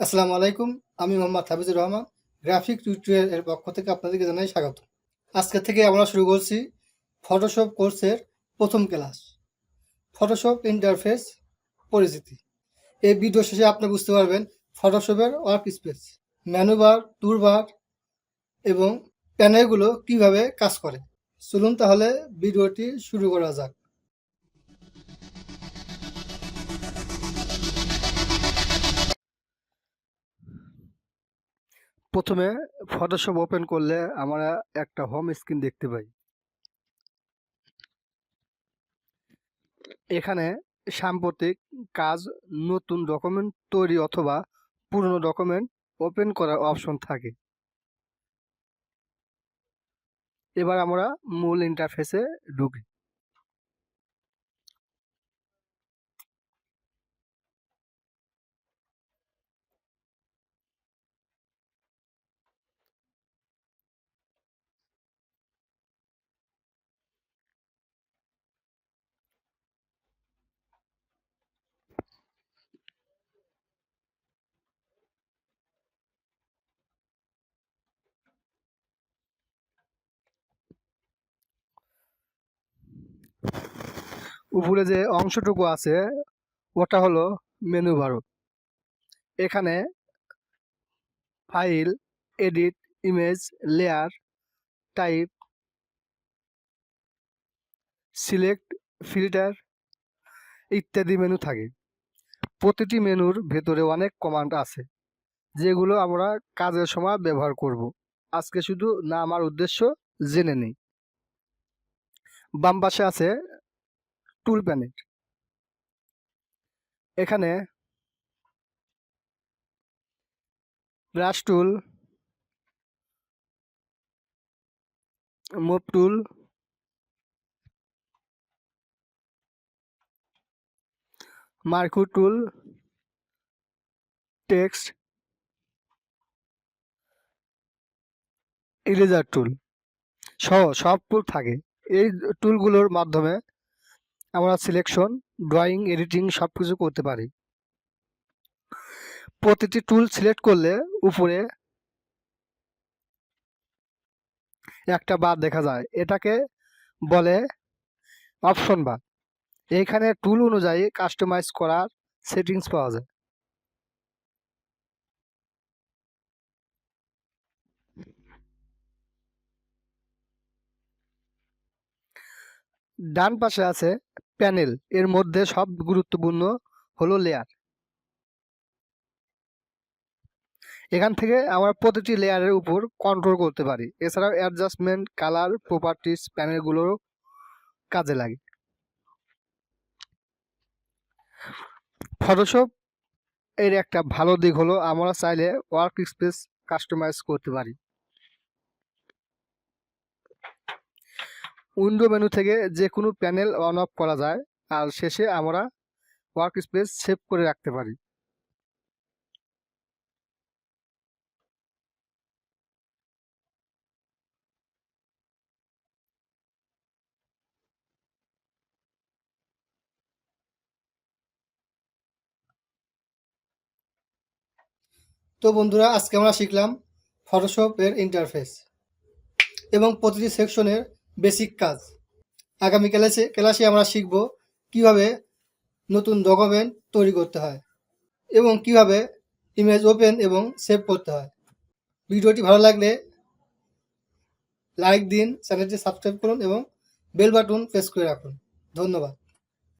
আসসালামু আলাইকুম, আমি মোহাম্মদ হাফিজুর রহমান, গ্রাফিক টিউটোরিয়াল এর পক্ষ থেকে আপনাদেরকে জানাই স্বাগত। আজকে থেকে আমরা শুরু করছি ফটোশপ কোর্সের প্রথম ক্লাস। ফটোশপ ইন্টারফেস পরিচিতি। এই ভিডিও শেষে আপনি বুঝতে পারবেন ফটোশপের work space menu bar toolbar এবং প্যানেলগুলো কীভাবে কাজ করে। চলুন তাহলে ভিডিওটি শুরু করা যাক। প্রথমে ফটোশপ ওপেন করলে আমরা একটা হোম স্ক্রিন দেখতে পাই। এখানে সাম্প্রতিক কাজ, নতুন ডকুমেন্ট তৈরি অথবা পুরনো ডকুমেন্ট ওপেন করার অপশন থাকে। এবার আমরা মূল ইন্টারফেসে ঢুকি। উপরে যে অংশটুকু আছে, ওটা হলো মেনু বার এখানে file edit image layer type select filter ইত্যাদি মেনু থাকে। প্রতিটি মেনুর ভেতরে অনেক কমান্ড আছে, যেগুলো আমরা কাজের সময় ব্যবহার করব। আজকে শুধু নাম আর উদ্দেশ্য জেনে নিই। বাম পাশে আছে টুল প্যানেল এখানে brush tool, move tool marquee tool, text, eraser tool সহ সব টুল থাকে। এই টুলগুলোর মাধ্যমে আমরা সিলেকশন ড্রয়িং এডিটিং সব কিছু করতে পারি। প্রতিটি টুল সিলেক্ট করলে উপরে একটা বার দেখা যায়। এটাকে বলে অপশন বার এইখানে টুল অনুযায়ী কাস্টমাইজ করার সেটিংস পাওয়া যায়। ডান পাশে আছে প্যানেল। এর মধ্যে সব গুরুত্বপূর্ণ হলো লেয়ার এখান থেকে আমরা প্রতিটি লেয়ারের উপর কন্ট্রোল করতে পারি। এছাড়াও অ্যাডজাস্টমেন্ট কালার প্রপার্টিস প্যানেলগুলোরও কাজে লাগে। ফটোশপ এর একটা ভালো দিক হলো আমরা চাইলে ওয়ার্ক স্পেস কাস্টমাইজ করতে পারি। উইন্ডো মেনু থেকে যে কোনো প্যানেল অন অফ করা যায়, আর শেষে আমরা ওয়ার্ক স্পেস সেভ করে রাখতে পারি। তো বন্ধুরা, আজকে আমরা শিখলাম ফটোশপ এর ইন্টারফেস এবং প্রতিটি সেকশনের বেসিক কাজ। আগামী ক্লাসে ক্লাসে আমরা শিখব কীভাবে নতুন ডকুমেন্ট তৈরি করতে হয় এবং কীভাবে ইমেজ ওপেন এবং সেভ করতে হয়। ভিডিওটি ভালো লাগলে লাইক দিন চ্যানেলটি সাবস্ক্রাইব করুন এবং বেল বাটন প্রেস করে রাখুন। ধন্যবাদ।